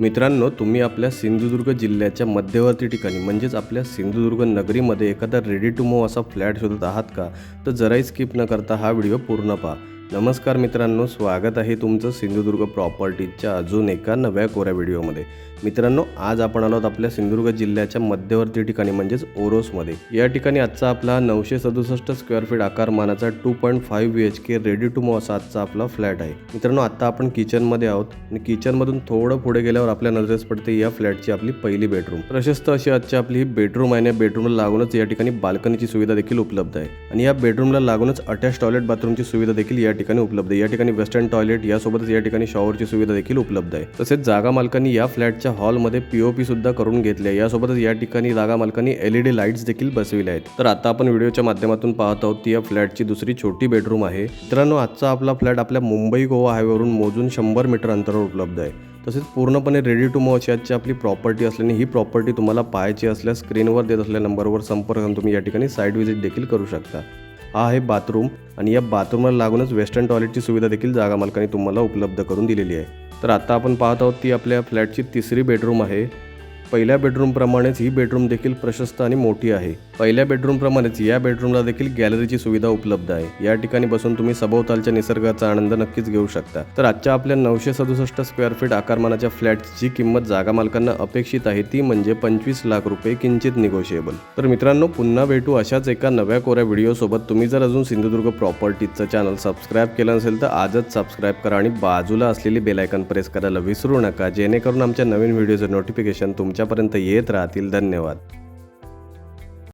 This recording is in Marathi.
मित्रांनो तुम्ही आपल्या सिंधुदुर्ग जिल्ह्याच्या मध्यवर्ती ठिकाणी म्हणजेच आपल्या सिंधुदुर्ग नगरीमध्ये एखादा रेडी टू मूव्ह असा फ्लॅट शोधत आहात का? तर जराही स्किप न करता हा व्हिडिओ पूर्ण पहा. नमस्कार मित्रांनो स्वागत आहे तुमचं सिंधुदुर्ग प्रॉपर्टीच्या अजून एका नव्या कोऱ्या व्हिडिओमध्ये. मित्रांनो आज आपण आलो आहोत आपल्या सिंधुदुर्ग जिल्ह्याच्या मध्यवर्ती ठिकाणी म्हणजेच ओरोसमध्ये. या ठिकाणी आजचा आपला नऊशे सदुसष्ट square feet आकारमानाचा two point five B H K ready to move आजचा आपला फ्लॅट आहे. मित्रांनो आता आपण किचनमध्ये आहोत आणि किचनमधून थोडं पुढे गेल्यावर आपल्या नजरेस पडते या फ्लॅटची आपली पहिली बेडरूम प्रशस्त अशी आजची आपली ही बेडरूम आहे आणि या बेडरूमला लागूनच या ठिकाणी बाल्कनीची सुविधा देखील उपलब्ध आहे. आणि या बेडरूमला लागूनच अटॅच टॉयलेट बाथरूमची सुविधा देखील या ठिकाणी उपलब्ध आहे. या ठिकाणी वेस्टर्न टॉयलेट यासोबतच या ठिकाणी शॉवरची सुविधा देखील उपलब्ध आहे. तसेच जागा मालकांनी या फ्लॅटच्या हॉलमध्ये पीओपी सुद्धा करून घेतली आहे. यासोबतच या ठिकाणी जागा मालकांनी एलईडी लाईट्स देखील बसविल्या आहेत. तर आता आपण व्हिडिओच्या माध्यमातून पाहत आहोत ती या फ्लॅटची दुसरी छोटी बेडरूम आहे. मित्रांनो आजचा आपला फ्लॅट आपल्या मुंबई गोवा हायवेवरून मोजून शंभर मीटर अंतरावर उपलब्ध आहे. तसेच पूर्णपणे रेडी टू मूव याची आपली प्रॉपर्टी असल्याने ही प्रॉपर्टी तुम्हाला पाहायची असल्यास स्क्रीनवर देत असलेल्या नंबरवर संपर्क करून तुम्ही या ठिकाणी साईट व्हिजिट देखील करू शकता. हा आहे बाथरूम आणि या बाथरूमला लागूनच वेस्टर्न टॉयलेटची सुविधा देखील जागा मालकाने तुम्हाला उपलब्ध करून दिलेली आहे. तर आता आपण पाहत आहोत ती आपल्या फ्लॅटची तिसरी बेडरूम आहे. पहिल्या बेडरूमप्रमाणेच ही बेडरूम देखील प्रशस्त आणि मोठी आहे. पहिल्या बेडरूमप्रमाणेच या बेडरूमला देखील गॅलरीची सुविधा उपलब्ध आहे. या ठिकाणी बसून तुम्ही सभोवतालच्या निसर्गाचा आनंद नक्कीच घेऊ शकता. तर आजच्या आपल्या नऊशे सदुसष्ट स्क्वेअर फीट आकारमानाच्या फ्लॅटची किंमत जागा मालकांना अपेक्षित आहे. ती म्हणजे पंचवीस लाख रुपये किंचित निगोशिएबल तर मित्रांनो पुन्हा भेटू अशाच एका नव्या कोऱ्या व्हिडिओसोबत तुम्ही जर अजून सिंधुदुर्ग प्रॉपर्टीचं चॅनल सबस्क्राईब केलं नसेल तर आजच सबस्क्राईब करा आणि बाजूला असलेली बेलायकन प्रेस करायला विसरू नका. जेणेकरून आमच्या नवीन व्हिडिओचं नोटिफिकेशन तुमच्या तुमच्यापर्यंत येत राहतील. धन्यवाद.